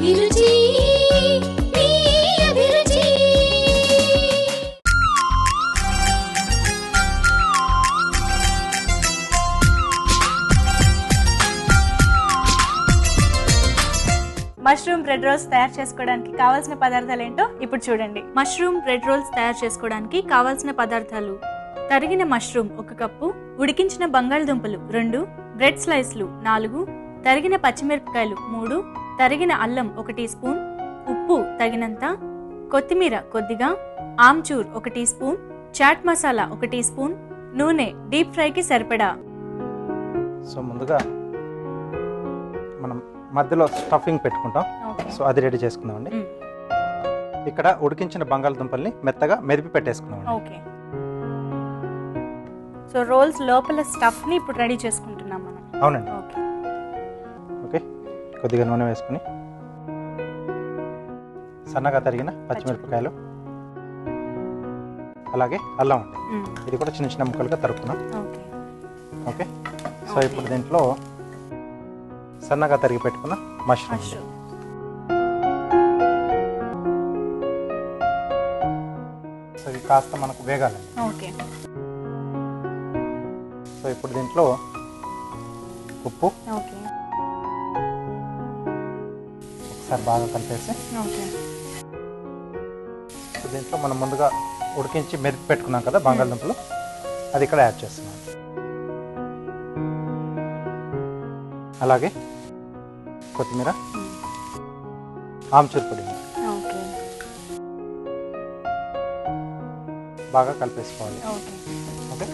అభిరుచి mushroom bread roles తయారు చేసుకోవడానికి కావాల్సిన పదార్థాలు ఏంటో ఇప్పుడు చూడండి. మష్రూమ్ బ్రెడ్ రోల్స్ తయారు చేసుకోవడానికి కావాల్సిన పదార్థాలు. తరిగిన మష్రూమ్ ఒక కప్పు ఉడికించిన బంగాళదుంపలు రెండు బ్రెడ్ స్లైస్లు నాలుగు తరిగిన పచ్చిమిరపకాయలు మూడు తరిగిన అల్లం ఒక టీ స్పూన్ ఉప్పు తగినంత కొత్తిమీర కొద్దిగా ఆమ్చూర్ ఒక టీ స్పూన్ చాట్ మసాలా ఒక టీ స్పూన్ నూనె డీప్ ఫ్రైకి సరిపడా. సో ముందుగా మనం మధ్యలో స్టఫింగ్ పెట్టుకుంటాం. సో అది రెడీ చేసుకుందామండి. ఇక్కడ ఉడికించిన బంగాళదుంపల్ని మెత్తగా మెదిపి పెట్టేసుకుందామండి. ఓకే. సో రోల్స్ లోపల స్టఫ్ని ఇప్పుడు రెడీ చేసుకుంటున్నాం మనం. అవునండి. ఓకే. కొద్దిగా నూనె వేసుకుని సన్నగా తరిగిన పచ్చిమిరపకాయలు అలాగే అల్లం అండి. ఇది కూడా చిన్న చిన్న ముక్కలుగా తరుపుకున్నాం ఓకే. సో ఇప్పుడు దీంట్లో సన్నగా తరిగి పెట్టుకున్న మష్రూమ్ సో ఇది కాస్త మనకు వేగాలండి. ఓకే. సో ఇప్పుడు దీంట్లో ఉప్పు ఒకసారి బాగా కలిపేసి. దీంట్లో మనం ముందుగా ఉడికించి మెదిపి పెట్టుకున్నాం కదా బంగాళదుంపలు. అది ఇక్కడ యాడ్ చేస్తున్నాం. అలాగే కొత్తిమీర. ఆమ్చూర్ పొడి. బాగా కలిపేసుకోవాలి. ఓకే. ఓకే?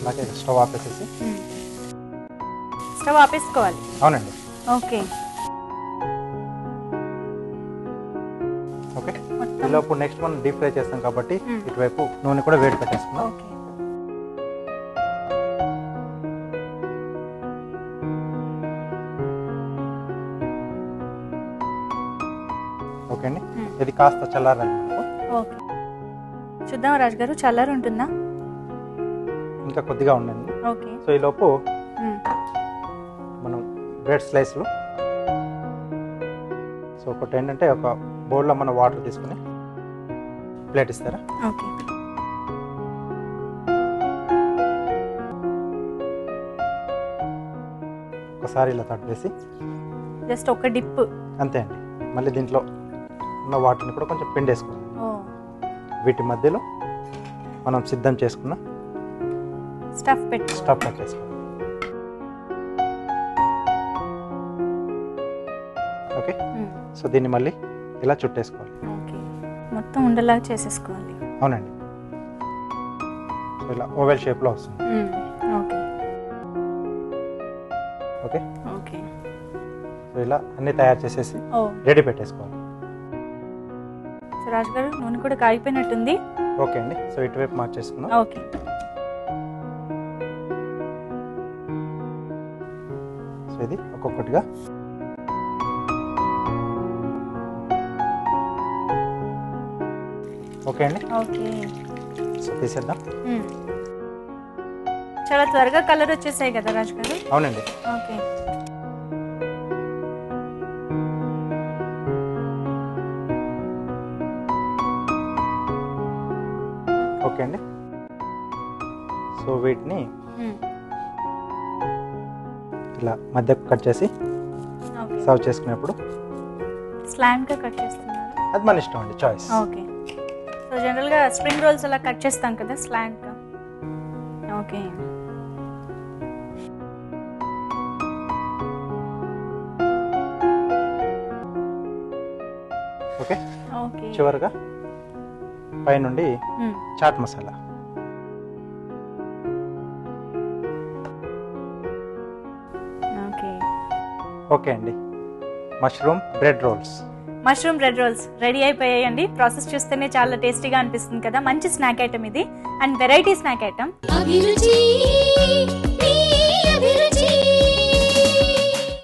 అలాగే స్టవ్ ఆపేసేసి. స్టవ్ ఆపేసుకోవాలి. అవునండి. ఓకే. ఈలోపు నెక్స్ట్ మనం డీప్ ఫ్రై చేస్తాం కాబట్టి మ్మ్. ఇటువైపు నూనె కూడా వేడి పెట్టేసుకున్నాం ఓకే అండి? మ్మ్. ఇది కాస్త చల్లారాలి ఓకే చూద్దాం రాజు గారు చల్లారి ఉంటుందా ఇంకా కొద్దిగా ఉండండి. ఓకే సో ఈలోపు మ్మ్. మనం బ్రెడ్ స్లైస్లు సో ఒకటి ఏంటంటే ఒక బౌల్లో మన వాటర్ తీసుకుని ప్లేట్ ఇస్తారా? ఓకే. ఒకసారి ఇలా తడిపేసి జస్ట్ ఒక డిప్. అంతే అండి. మళ్ళీ దీంట్లో ఉన్న వాటర్ని కూడా కొంచెం పిండేసుకోవాలి ఓ. వీటి మధ్యలో మనం సిద్ధం చేసుకున్న స్టఫ్ పెట్టు స్టఫ్ పెట్టేసుకోవాలి ఓకే. సో దీన్ని మళ్ళీ ఇలా చుట్టేసుకోవాలి. మొత్తం ఉండలాగా చేసేసుకోవాలి. అవునండి. ఇలా ఓవెల్ షేప్లో వస్తుంది. ఓకే. ఓకే? ఓకే. సో ఇలా అన్నీ తయారు చేసేసి రెడీ పెట్టేసుకోవాలి. సో రాజు గారు నూనె కూడా కాగిపోయినట్టుంది. ఓకే అండి. సో ఇటువైపు మార్చేసుకున్నాం ఓకే. సో ఇది ఒక్కొక్కటిగా ఓకే అండి. ఓకే. సో తీసేద్దాం. చాలా త్వరగా కలర్ వచ్చేసాయి కదా రాజు గారు? అవునండి. ఓకే. ఓకే అండి. సో వీటిని. ఇలా మధ్యకు కట్ చేసి సర్వ్ చేసుకునేప్పుడు స్లాంట్గా కట్ చేస్తున్నారు? అది మన ఇష్టం అండి చాయిస్. ఓకే. సో జనరల్గా స్ప్రింగ్ రోల్స్ అలా కట్ చేస్తాం కదా స్లాంట్గా ఓకే ఓకే ఓకే చివరిగా పైనుండి మ్మ్. చాట్ మసాలా. ఓకే ఓకే అండి. Mushroom bread rolls mushroom bread rolls ready అయిపోయాయండి. ప్రాసెస్ చూస్తేనే చాలా టేస్టీగా అనిపిస్తుంది కదా. మంచి స్నాక్ ఐటమ్ ఇది. And variety snack item.